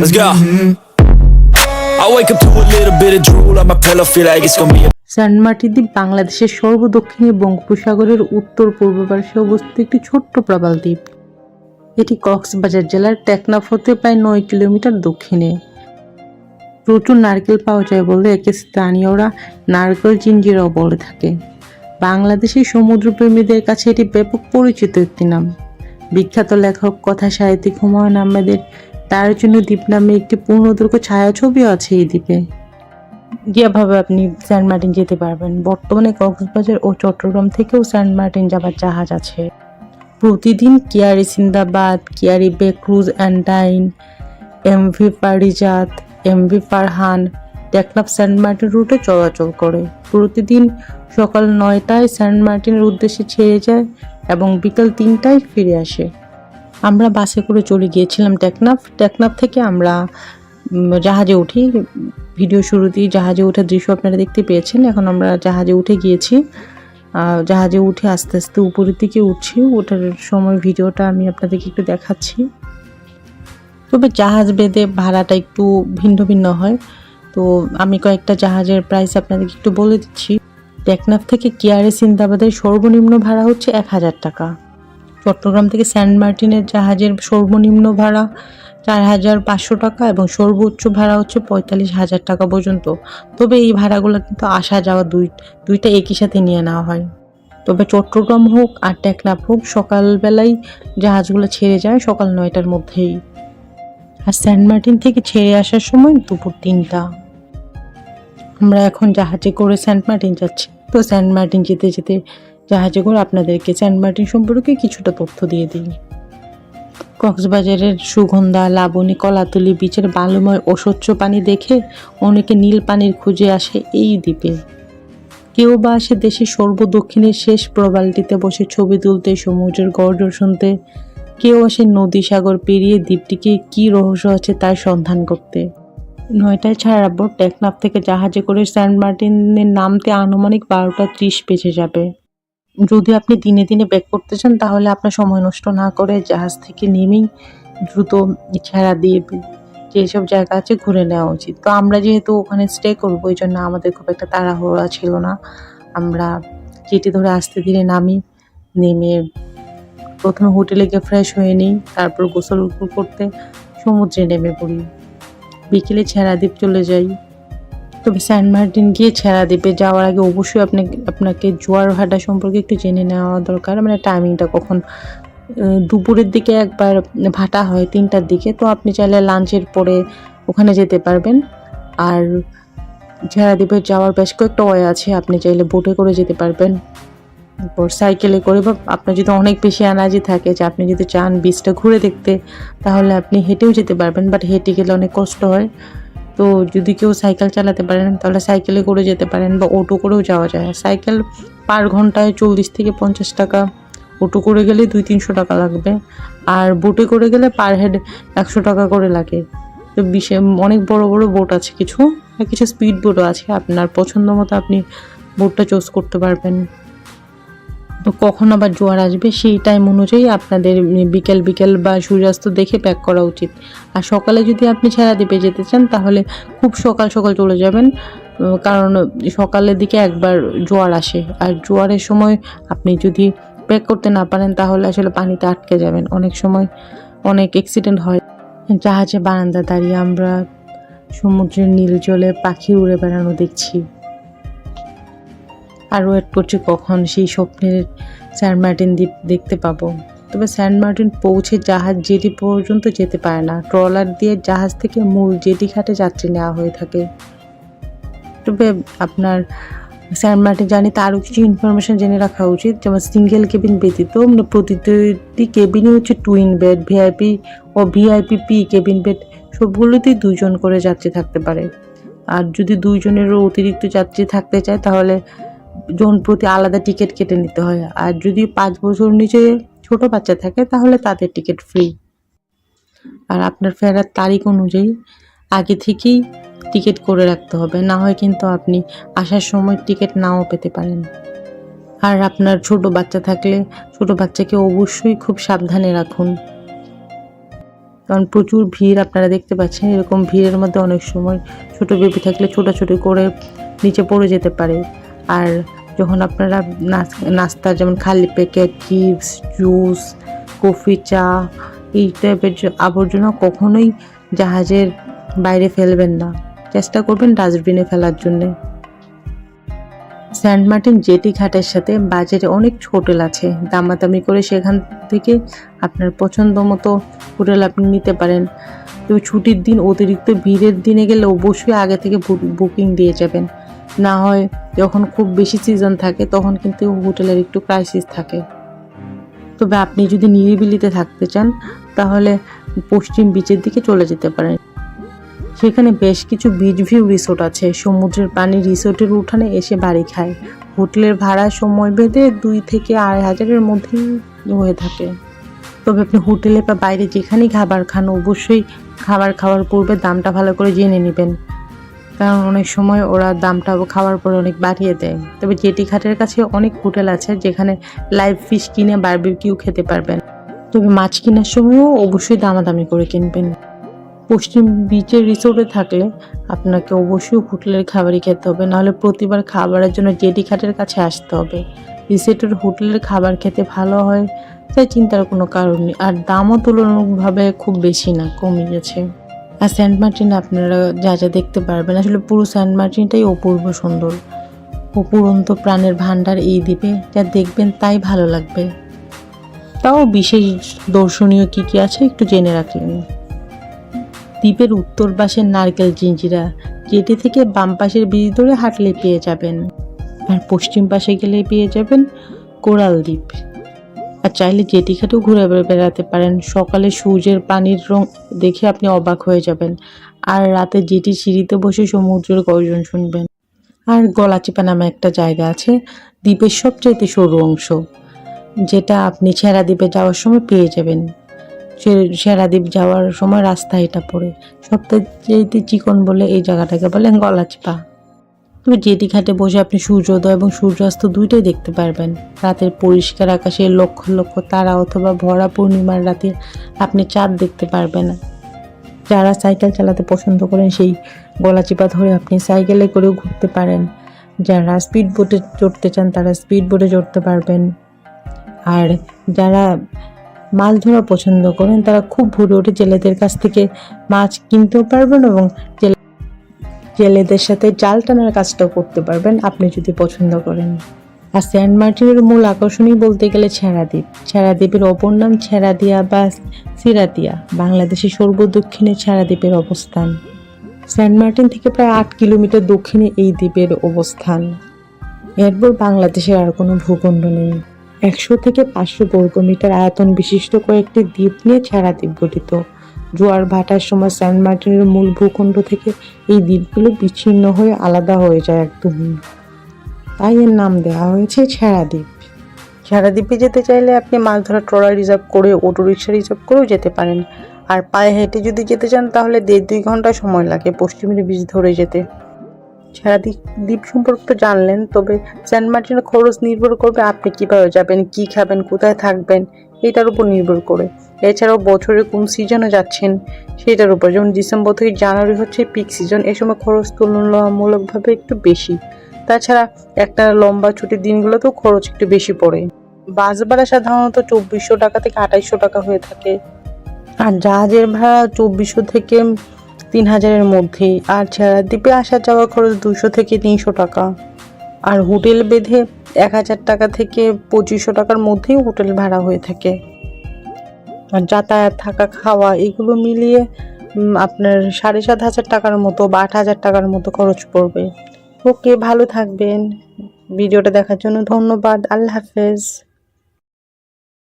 Let's go. I wake up to a little bit of drool on my pillow, feel like it's gonna be a দ্বীপ বাংলাদেশের সর্বদক্ষিণে বঙ্গোপসাগরের উত্তর পূর্ব পার্শ্বে অবস্থিত একটি ছোট্ট প্রবাল দ্বীপ। এটি কক্সবাজার জেলার টেকনাফ হতে প্রায় নয় কিলোমিটার দক্ষিণে। প্রচুর নারকেল পাওয়া যায় বলে একে স্থানীয়রা নারকেল চিঞ্জিরাও বলে থাকে। বাংলাদেশের সমুদ্রপ্রেমীদের কাছে এটি ব্যাপক পরিচিত একটি নাম। বিখ্যাত লেখক, কথা সাহিত্যিক হুমায়ুন আহমেদের তার জন্য দ্বীপ নামে একটি পূর্ণদৈর্ঘ্য ছায়াছবিও আছে এই দ্বীপে। যেভাবে আপনি সেন্ট মার্টিন যেতে পারবেন। বর্তমানে কক্সবাজার ও চট্টগ্রাম থেকেও সেন্ট মার্টিন যাবার জাহাজ আছে। প্রতিদিন Keari Sindbad, Keari bay cruise and dine MV Parijat MV Farhan Teknaf Saint Martin রুটে চলাচল করে। প্রতিদিন সকাল নয়টায় সেন্ট মার্টিনের উদ্দেশ্যে ছেড়ে যায় এবং বিকাল তিনটায় ফিরে আসে। আমরা বাসে করে চলে গিয়েছিলাম টেকনাফ। টেকনাফ থেকে আমরা জাহাজে উঠি। ভিডিও শুরুতেই জাহাজে ওঠার দৃশ্য আপনারা দেখতে পেয়েছেন। এখন আমরা জাহাজে উঠে গিয়েছি। জাহাজে উঠে আস্তে আস্তে উপরের দিকে উঠছি। ওঠার সময় ভিডিওটা আমি আপনাদেরকে একটু দেখাচ্ছি। তবে জাহাজ বেঁধে ভাড়াটা একটু ভিন্ন ভিন্ন হয়। তো আমি কয়েকটা জাহাজের প্রাইস আপনাদেরকে একটু বলে দিচ্ছি। টেকনাফ থেকে কিয়ারে সিন্দাবাদের সর্বনিম্ন ভাড়া হচ্ছে এক হাজার টাকা। চট্টগ্রাম থেকে সেন্ট মার্টিনের জাহাজের সর্বনিম্ন ভাড়া চার হাজার পাঁচশো টাকা এবং সর্বোচ্চ ভাড়া হচ্ছে পঁয়তাল্লিশ হাজার টাকা পর্যন্ত। তবে এই ভাড়াগুলো কিন্তু আসা যাওয়া দুই, দুইটা একই সাথে নিয়ে নেওয়া হয়। তবে চট্টগ্রাম হোক আর টেকনাফ হোক সকালবেলায় জাহাজগুলো ছেড়ে যায় সকাল নয়টার মধ্যেই। আর সেন্ট মার্টিন থেকে ছেড়ে আসার সময় দুপুর তিনটা। আমরা এখন জাহাজে করে সেন্ট মার্টিন যাচ্ছি। তো সেন্ট মার্টিন যেতে যেতে জাহাজে করে আপনাদেরকে সেন্ট মার্টিন সম্পর্কে কিছুটা তথ্য দিয়ে দিই। কক্সবাজারের সুগন্ধা, লাবণী, কলাতলি বিচের বালুময় ও স্বচ্ছ পানি দেখে অনেকে নীল পানির খুঁজে আসে এই দ্বীপে। কেউ বা আসে দেশের সর্বদক্ষিণের শেষ প্রবালটিতে বসে ছবি তুলতে, সমুদ্রের গর্জন শুনতে। কেউ আসে নদী সাগর পেরিয়ে দ্বীপটিকে কী রহস্য আছে তার সন্ধান করতে। নয়টায় পর টেকনাফ থেকে জাহাজে করে সেন্ট মার্টিনের নামতে আনুমানিক বারোটা ত্রিশ বেজে যাবে। যদি আপনি দিনে দিনে ব্যাক করতে চান, তাহলে আপনার সময় নষ্ট না করে জাহাজ থেকে নেমেই দ্রুত ছেড়া দিয়ে যেসব জায়গা আছে ঘুরে নেওয়া উচিত। তো আমরা যেহেতু ওখানে স্টে করব, এই জন্য আমাদের খুব একটা তাড়াহুড়া ছিল না। আমরা যেটি ধরে আস্তে ধীরে নামি, নেমে প্রথমে হোটেলে গিয়ে ফ্রেশ হয়ে নিই, তারপর গোসল করতে সমুদ্রে নেমে পড়ি। বিকেলে ছেড়া দ্বীপ চলে যাই। তবে সেন্ট মার্টিন গিয়ে ছেড়া দ্বীপে যাওয়ার আগে অবশ্যই আপনাকে আপনাকে জোয়ার ভাটা সম্পর্কে একটু জেনে নেওয়া দরকার। মানে টাইমিংটা কখন? দুপুরের দিকে একবার ভাটা হয় তিনটার দিকে, তো আপনি চাইলে লাঞ্চের পরে ওখানে যেতে পারবেন। আর ঝেড়া দ্বীপে যাওয়ার বেশ কয়েকটা ওয়ে আছে, আপনি চাইলে বোটে করে যেতে পারবেন। তারপর সাইকেলে করে বা আপনার যদি অনেক বেশি এনার্জি থাকে যে আপনি যদি চান বীজটা ঘুরে দেখতে, তাহলে আপনি হেঁটেও যেতে পারবেন বাট হেঁটে গেলে অনেক কষ্ট হয়। তো যদি কেউ সাইকেল চালাতে পারেন, তাহলে সাইকেলে করে যেতে পারেন বা অটো করেও যাওয়া যায়। সাইকেল পার ঘন্টায় চল্লিশ থেকে পঞ্চাশ টাকা অটো করে গেলে দুই তিনশো টাকা লাগবে, আর বোটে করে গেলে পার হেড একশো টাকা করে লাগে। তো বিশে, অনেক বড় বড় বোট আছে কিছু কিছু স্পিড বোটও আছে, আপনার পছন্দ মতো আপনি বোটটা চুজ করতে পারবেন। তো কখন আবার জোয়ার আসবে সেই টাইম অনুযায়ী আপনাদের বিকেল বিকেল বা সূর্যাস্ত দেখে প্যাক করা উচিত। আর সকালে যদি আপনি ছেড়া দ্বীপে যেতে চান, তাহলে খুব সকাল সকাল চলে যাবেন কারণ সকালের দিকে একবার জোয়ার আসে। আর জোয়ারের সময় আপনি যদি প্যাক করতে না পারেন, তাহলে আসলে পানিতে আটকে যাবেন। অনেক সময় অনেক অ্যাক্সিডেন্ট হয়। জাহাজে বারান্দা দাঁড়িয়ে আমরা সমুদ্রের নীল জলে পাখি উড়ে বেড়ানো দেখছি। আর ওয়েট করছি কখন সেই স্বপ্নের স্যান্ট মার্টিন দ্বীপ দেখতে পাবো। তবে স্যান্ট মার্টিন পৌঁছে জাহাজ জেটি পর্যন্ত যেতে পারে না। ট্রলার দিয়ে জাহাজ থেকে মূল জেটি ঘাটে যাত্রী নেওয়া হয়ে থাকে। তবে আপনার স্যান্ট মার্টিন জানি তারও কিছু ইনফরমেশন জেনে রাখা উচিত। যেমন সিঙ্গেল কেবিন ব্যতীত প্রতিটি কেবিনই হচ্ছে টুইন বেড ভিআইপি ও ভিআইপি পি কেবিন বেড সবগুলোতেই দুজন করে যাত্রী থাকতে পারে। আর যদি দুইজনেরও অতিরিক্ত যাত্রী থাকতে চায়, তাহলে জন প্রতি আলাদা টিকিট কেটে নিতে হয়। আর যদি পাঁচ বছর নিচে ছোট বাচ্চা থাকে, তাহলে তাদের টিকিট ফ্রি আর আপনার ফেরার তারিখ অনুযায়ী আগে থেকেই টিকিট করে রাখতে হবে। না হয় কিন্তু আপনি আসার সময় টিকিট নাও পেতে পারেন। আর আপনার ছোট বাচ্চা থাকলে, ছোট বাচ্চাকে অবশ্যই খুব সাবধানে রাখুন। কারণ প্রচুর ভিড় আপনারা দেখতে পাচ্ছেন, এরকম ভিড়ের মধ্যে অনেক সময় ছোট বেবি থাকলে ছোটাছুটি করে নিচে পড়ে যেতে পারে। আর যখন আপনারা নাস- নাস্তা যেমন খালি প্যাকেট চিপস, জুস, কফি, চা, এই টাইপের আবর্জনা কখনোই জাহাজের বাইরে ফেলবেন না। চেষ্টা করবেন ডাস্টবিনে ফেলার জন্যে। সেন্ট মার্টিন জেটি ঘাটের সাথে বাজারে অনেক হোটেল আছে। দামাদামি করে সেখান থেকে আপনার পছন্দ মতো হোটেল আপনি নিতে পারেন। তো ছুটির দিন অতিরিক্ত ভিড়ের দিনে গেলে অবশ্যই আগে থেকে বুকিং দিয়ে যাবেন। না হয় যখন খুব বেশি সিজন থাকে, তখন কিন্তু হোটেলের একটু ক্রাইসিস থাকে। তবে আপনি যদি নিরিবিলিতে থাকতে চান, তাহলে পশ্চিম বিচের দিকে চলে যেতে পারেন। সেখানে বেশ কিছু বিচ ভিউ রিসোর্ট আছে। সমুদ্রের পানি রিসোর্টের উঠানে এসে বাড়ি খায়। হোটেলের ভাড়া সময় বেঁধে দুই থেকে আড়াই হাজারের মধ্যেই হয়ে থাকে। তবে আপনি হোটেলে বা বাইরে যেখানেই খাবার খান, অবশ্যই খাবার খাওয়ার পূর্বে দামটা ভালো করে জেনে নেবেন। কারণ অনেক সময় ওরা দামটা খাওয়ার পরে অনেক বাড়িয়ে দেয়। তবে জেটি ঘাটের কাছে অনেক হোটেল আছে যেখানে লাইভ ফিশ কিনে বারবিকিউ খেতে পারবেন। তবে মাছ কেনার সময়ও অবশ্যই দামাদামি করে কিনবেন। পশ্চিম বিচের রিসোর্টে থাকলে আপনাকে অবশ্যই হোটেলের খাবারই খেতে হবে। নাহলে প্রতিবার খাবারের জন্য জেডি ঘাটের কাছে আসতে হবে। রিসোর্টের হোটেলের খাবার খেতে ভালো হয়। তাই চিন্তার কোনো কারণ নেই। আর দামও তুলনামূলকভাবে খুব বেশি না, কমে গেছে। আর সেন্ট মার্টিনে আপনারা যা যা দেখতে পারবেন, আসলে পুরো সেন্ট মার্টিনটাই অপূর্ব সুন্দর। অপুরন্ত প্রাণের ভাণ্ডার এই দ্বীপে, যা দেখবেন তাই ভালো লাগবে। তাও বিশেষ দর্শনীয় কী কী আছে একটু জেনে রাখলেন। দ্বীপের উত্তর পাশের নারকেল জিঞ্জিরা, যেটি থেকে বাম পাশের ব্রিজ ধরে হাঁটলে পেয়ে যাবেন। আর পশ্চিম পাশে গেলে পেয়ে যাবেন কোরাল দ্বীপ। আর চাইলে ঘাটেও ঘুরে বেড়াতে পারেন। সকালে সূর্যের পানির রং দেখে আপনি অবাক হয়ে যাবেন। আর রাতে যেটি সিঁড়িতে বসে সমুদ্রের গর্জন শুনবেন? আর গলাচিপা নামে একটা জায়গা আছে, দ্বীপের সবচাইতে সরু অংশ। যেটা আপনি ছেঁড়া দ্বীপে যাওয়ার সময় পেয়ে যাবেন। সেরাদ্বীপ যাওয়ার সময় রাস্তা এটা পড়ে। সবথেকে চিকন বলে এই জায়গাটাকে বলে গলাচিপা। তবে জেটি ঘাটে বসে আপনি সূর্যোদয় এবং সূর্যাস্ত দুইটাই দেখতে পারবেন। রাতের পরিষ্কার আকাশে লক্ষ লক্ষ তারা অথবা ভরা পূর্ণিমার রাতে আপনি চাঁদ দেখতে পারবেন। যারা সাইকেল চালাতে পছন্দ করেন, সেই গলাচিপা ধরে আপনি সাইকেলে করেও ঘুরতে পারেন। যারা স্পিড বোটে চড়তে চান, তারা স্পিড বোটে চড়তে পারবেন। আর যারা মাছ ধরা পছন্দ করেন, তারা খুব ভোরে উঠে জেলেদের কাছ থেকে মাছ কিনতেও পারবেন এবং জেলে জেলেদের সাথে জাল টানার কাজটাও করতে পারবেন, আপনি যদি পছন্দ করেন। আর সেন্ট মার্টিনের মূল আকর্ষণই বলতে গেলে ছেড়াদ্বীপ। ছেড়াদ্বীপের অপর নাম ছেড়াদিয়া বা সিরাতিয়া বাংলাদেশের সর্বদক্ষিণে ছেড়াদ্বীপের অবস্থান। সেন্ট মার্টিন থেকে প্রায় আট কিলোমিটার দক্ষিণে এই দ্বীপের অবস্থান। এরপর বাংলাদেশের আর কোনো ভূখণ্ড নেই। একশো থেকে পাঁচশো বর্গমিটার আয়তন বিশিষ্ট কয়েকটি দ্বীপ নিয়ে ছাড়া দ্বীপ গঠিত। জোয়ার ভাটার সময় সেন্ট মার্টিনের মূল ভূখণ্ড থেকে এই দ্বীপগুলো বিচ্ছিন্ন হয়ে আলাদা হয়ে যায় একদমই তাই এর নাম দেওয়া হয়েছে ছেড়া দ্বীপ। ছেড়া দ্বীপে যেতে চাইলে আপনি মাছ ধরা ট্রলার রিজার্ভ করে, অটো রিক্সা রিজার্ভ করেও যেতে পারেন। আর পায়ে হেঁটে যদি যেতে চান, তাহলে দেড় দুই ঘণ্টা সময় লাগে পশ্চিমের বীজ ধরে যেতে। দ্বীপ দ্বীপ সম্পর্কে তো জানলেন, তবে সেন্ট মার্টিনের খরচ নির্ভর করবে আপনি কীভাবে যাবেন, কি খাবেন, কোথায় থাকবেন, এটার উপর নির্ভর করে। এছাড়াও বছরে কোন সিজনে যাচ্ছেন সেটার উপর, যেমন ডিসেম্বর থেকে জানুয়ারি হচ্ছে পিক সিজন এ সময় খরচ তুলনামূলকভাবে একটু বেশি। তাছাড়া একটা লম্বা ছুটির দিনগুলোতেও খরচ একটু বেশি পড়ে। বাস ভাড়া সাধারণত চব্বিশশো টাকা থেকে আঠাইশশো টাকা হয়ে থাকে। আর জাহাজের ভাড়া চব্বিশশো থেকে তিন হাজারের মধ্যেই। আর ছেড়া দ্বীপে আসা যাওয়া খরচ দুশো থেকে তিনশো টাকা। আর হোটেল বেঁধে এক হাজার টাকা থেকে পঁচিশশো টাকার মধ্যেই হোটেল ভাড়া হয়ে থাকে। যাতায়াত, থাকা, খাওয়া এগুলো মিলিয়ে আপনার সাড়ে সাত হাজার টাকার মতো বা আট হাজার টাকার মতো খরচ পড়বে। ওকে, ভালো থাকবেন। ভিডিওটা দেখার জন্য ধন্যবাদ। আল্লাহ হাফেজ।